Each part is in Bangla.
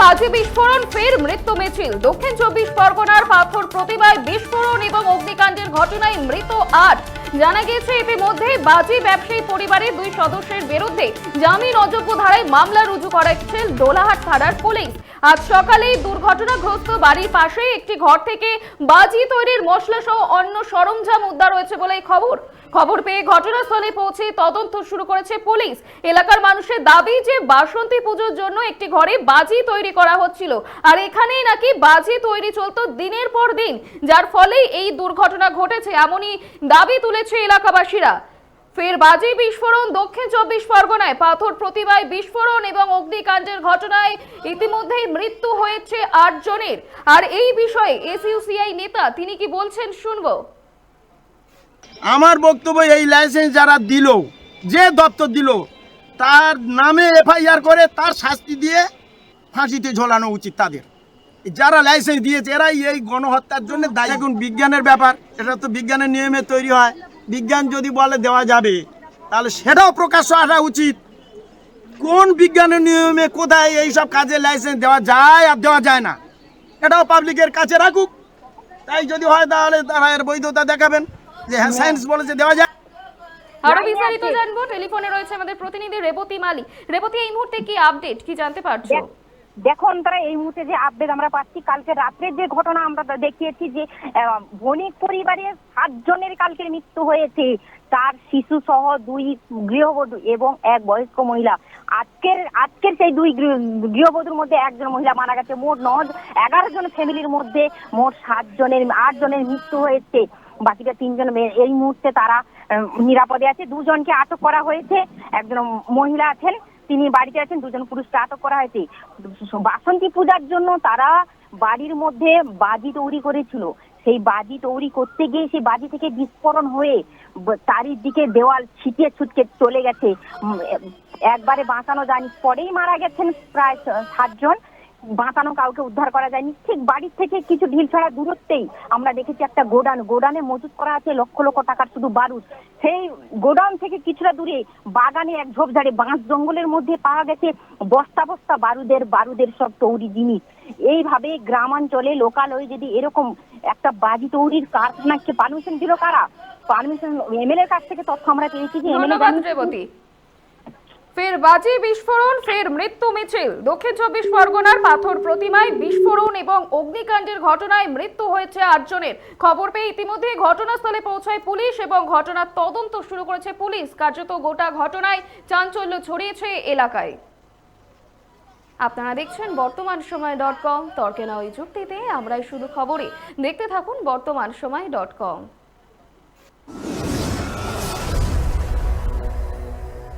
বাজি বিস্ফোরণ, ফের মৃত্যু মিছিল। দক্ষিণ চব্বিশ পরগনার পাথর প্রতিমায় বিস্ফোরণ এবং অগ্নিকাণ্ডের ঘটনায় মৃত আট। জানা গেছে ইতিমধ্যে বাজি ব্যবসায়ী পরিবারের দুই সদস্যের বিরুদ্ধে জামিন অযোগ্য ধারায় মামলা রুজু করেছে দোলাহাট থানার পুলিশ। আজ সকালেই দুর্ঘটনাগ্রস্ত বাড়ির পাশে একটি ঘর থেকে বাজি তৈরির মশলা সহ অন্য সরঞ্জাম উদ্ধার হয়েছে বলে খবর। খবর পেয়ে ঘটনাস্থলে পৌঁছে তদন্ত শুরু করেছে পুলিশ। এলাকার মানুষের দাবি যে বাসন্তী পুজোর জন্য একটি ঘরে বাজি তৈরি করা হচ্ছিল। আর এখানেই নাকি বাজি তৈরি চলতো দিনের পর দিন। যার ফলেই এই দুর্ঘটনা ঘটেছে, এমনই দাবি তুলেছে এলাকাবাসীরা। ফের বাজি বিস্ফোরণ দক্ষিণ চব্বিশ পরগনায়। পাথর প্রতিমায় বিস্ফোরণ এবং অগ্নিকাণ্ডের ঘটনায় ইতিমধ্যেই মৃত্যু হয়েছে আট জনের। আর এই বিষয়ে এসইউসিআই নেতা তিনি কি বলছেন শুনব। আমার বক্তব্য এই লাইসেন্স যারা দিল যে দপ্তর দিল তার নামে এফআইআর করে তার শাস্তি দিয়ে ফাঁসিতে ঝোলানো উচিত তাদের। যারা লাইসেন্স দিয়েছে এরাই এই গণহত্যার জন্য দায়ী। বিজ্ঞানের ব্যাপার এটা তো বিজ্ঞানের নিয়মে তৈরি হয়। বিজ্ঞান যদি বলে দেওয়া যাবে তাহলে সেটাও প্রকাশ্য আসা উচিত। কোন বিজ্ঞানের নিয়মে কোথায় এই সব কাজে লাইসেন্স দেওয়া যায় আর দেওয়া যায় না এটাও পাবলিকের কাছে রাখুক। তাই যদি হয় তাহলে তারা এর বৈধতা দেখাবেন যে হ্যাঁ সায়েন্স বলেছে দেওয়া যায়। আরও বিস্তারিত জানব টেলিফোনে রয়েছে আমাদের প্রতিনিধি রেবতী মালি রেবতী এই মুহূর্তে কি আপডেট কি জানতে পারছ? দেখুন তারা এই মুহূর্তে যে আপডেট আমরা পাচ্ছি, কালকে রাত্রের যে ঘটনা আমরা দেখিয়েছি যে বণিক পরিবারের সাতজনের কালকের মৃত্যু হয়েছে। তার শিশু সহ দুই গৃহবধূ এবং এক বয়স্ক মহিলা। আজকের আজকের সেই দুই গৃহবধূর মধ্যে একজন মহিলা মারা গেছে। মোট ন এগারো জন ফ্যামিলির মধ্যে মোট সাত জনের আট জনের মৃত্যু হয়েছে। বাকিটা তিনজন এই মুহূর্তে তারা নিরাপদে আছে। দুজনকে আটক করা হয়েছে। একজন মহিলা আছেন। তিনি বাড়িতে আছেন, দুজন পুরুষকে আটক করা হয়েছে। বাসন্তী পূজার জন্য তারা বাড়ির মধ্যে বাজি তৈরি করেছিল। সেই বাজি তৈরি করতে গিয়ে সেই বাজি থেকে বিস্ফোরণ হয়ে চারিদিকে দেওয়াল ছিটিয়ে ছুটকে চলে গেছে। একবারে বাঁচানো যায়নি। পরেই মারা গেছেন প্রায় সাতজন। বাঁচানো কাউকে উদ্ধার করা যায়নি। ঠিক বাড়ির থেকে কিছু ঢিল ছড়া দূরত্বেই আমরা দেখেছি একটা গোডাউন। গোডাউনে মজুত করা আছে লক্ষ লক্ষ টাকার শুধু বারুদ। সেই গোডাউন থেকে কিছুটা দূরে বাগানে এক ঝোপঝাড়ে বাঁশ জঙ্গলের মধ্যে পাওয়া গেছে বস্তা বস্তা বারুদের বারুদের সব তৈরি জিনিস। এইভাবে গ্রামাঞ্চলে লোকাল লোকালয়ে যদি এরকম একটা বাজি তৈরির কারখানাকে পারমিশন দিল কারা? পারমিশন এমএলএ কাছ থেকে তথ্য আমরা পেয়েছি যে এমএলএ ফের বাজি, বিস্ফোরণ, ফের মৃত্যু মিছিল। দক্ষিণ চব্বিশ পরগনার পাথর প্রতিমায় বিস্ফোরণ এবং অগ্নিকাণ্ডের ঘটনায় মৃত্যু হয়েছে আটজনের। খবর পেয়ে ইতিমধ্যে ঘটনাস্থলে পৌঁছায় পুলিশ এবং ঘটনার তদন্ত শুরু করেছে পুলিশ। কার্যত গোটা ঘটনায় চাঞ্চল্য ছড়িয়েছে এলাকায়। আপনারা দেখছেন বর্তমান সময় ডট কম। তর্কে না ওই যুক্তিতে আমরাই শুধু খবরে। দেখতে থাকুন বর্তমান সময় ডট কম।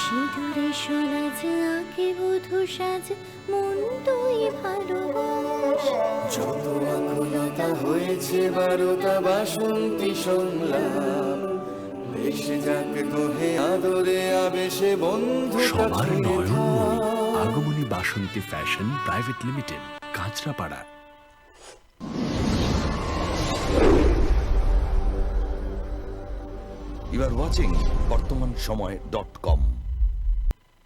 সিঁদুরে সরাজ আঁকে বধু সাজ মন তুই ভালোবাস। যত আকুলতা হয়েছে বারোটা বাসন্তী সংলাপ। ভেসে যাক তোহে আদরে আবেশে বন্ধু সবার কাছে Agomoni Basanti fashion private limited Kanchrapara. You are watching Bartaman Samay dot com